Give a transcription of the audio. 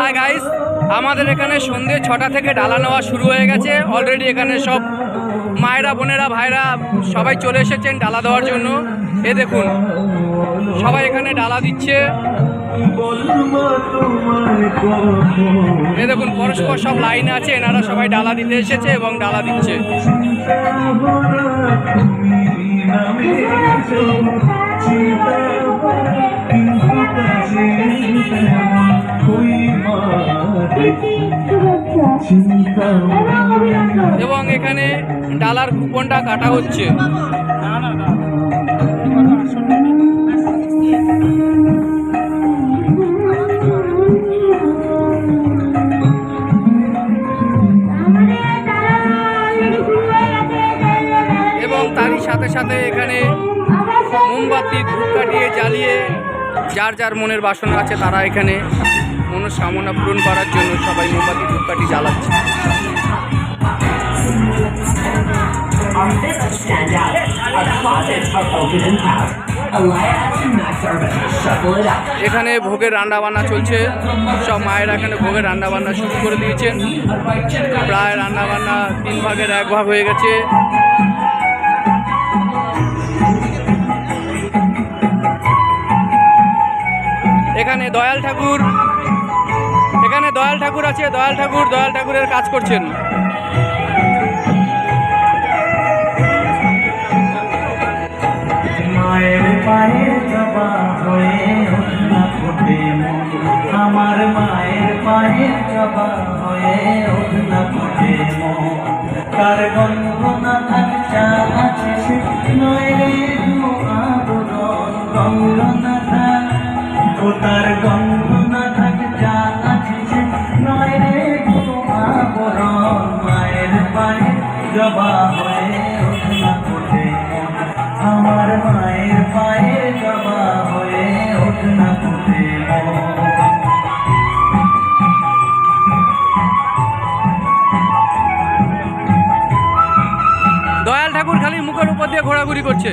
Hi guys আমাদের এখানে সন্ধে ছটা থেকে ডালা নেওয়া শুরু হয়ে গেছে। অলরেডি এখানে সব মায়েরা, বোনেরা, ভাইরা সবাই চলে এসেছেন ডালা দেওয়ার জন্য। এ দেখুন, সবাই এখানে ডালা দিচ্ছে। এ দেখুন, পরস্পর সব লাইনে আছে। এনারা সবাই ডালা দিতে এসেছে এবং ডালা দিচ্ছে। এবং এখানে ডালার কুপনটা কাটা হচ্ছে। এবং তারই সাথে সাথে এখানে মোমবাতি ধূপকাঠিয়ে জ্বালিয়ে যার যার মনের বাসনা আছে তারা এখানে মনস্কামনা পূরণ করার জন্য সবাই মোমবাতি ধূপকাঠি জ্বালাচ্ছে. এখানে ভোগের রান্না বান্না চলছে। সব মায়েরা এখানে ভোগের রান্না বান্না শুরু করে দিয়েছেন প্রায় রান্না বান্না তিন ভাগের এক ভাগ হয়ে গেছে। এখানে দয়াল ঠাকুর, এখানে দয়াল ঠাকুর আছে, দয়াল ঠাকুর, দয়াল ঠাকুরের কাজ করছেন। মায়ের আমার মায়ের পায়ের হয়ে ফোটে গন্ধ না নয় রে। আমার মায়ের পায়ে জবা হয়ে ওঠনা মন। দয়াল ঠাকুর খালি মুখের উপর দিয়ে ঘোরাঘুরি করছে